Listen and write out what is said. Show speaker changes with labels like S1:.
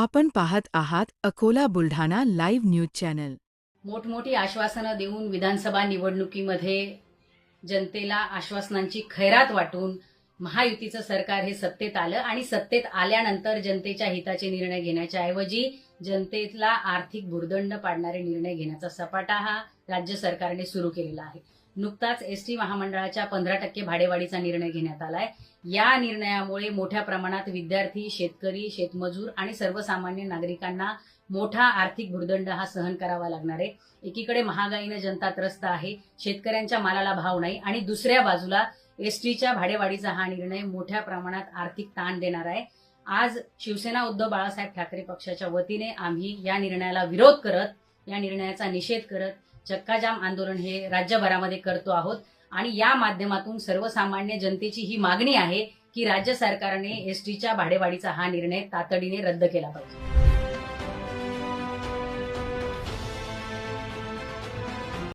S1: आपण पाहत आहात Akola Buldhana live news channel.
S2: मोठमोठी आश्वासनं देऊन विधानसभा निवडणुकीमध्ये जनतेला आश्वासनांची खैरात वाटून महायुतीचं सरकार हे सत्तेत आलं आणि सत्तेत आल्यानंतर जनतेच्या हिताचे निर्णय घेण्याच्या ऐवजी जनतेला आर्थिक भुर्दंड पाडणारे निर्णय घेण्याचा सपाटा हा राज्य सरकारने सुरू केलेला आहे. नुकताच एसटी महामंडळाच्या पंधरा टक्के भाडेवाढीचा निर्णय घेण्यात आलाय. या निर्णयामुळे मोठ्या प्रमाणात विद्यार्थी शेतकरी शेतमजूर आणि सर्वसामान्य नागरिकांना मोठा आर्थिक भुर्दंड हा सहन करावा लागणार आहे. एकीकडे महागाईनं जनता त्रस्त आहे शेतकऱ्यांच्या मालाला भाव नाही आणि दुसऱ्या बाजूला एसटीच्या भाडेवाढीचा हा निर्णय मोठ्या प्रमाणात आर्थिक ताण देणार आहे. आज शिवसेना उद्धव बाळासाहेब ठाकरे पक्षाच्या वतीने आम्ही या निर्णयाला विरोध करत या निर्णयाचा निषेध करत चक्काजाम आंदोलन हे राज्यभरामध्ये करतो आहोत. आणि या माध्यमातून सर्वसामान्य जनतेची ही मागणी आहे की राज्य सरकारने एसटीच्या भाडेवाढीचा हा निर्णय तातडीने रद्द केला पाहिजे.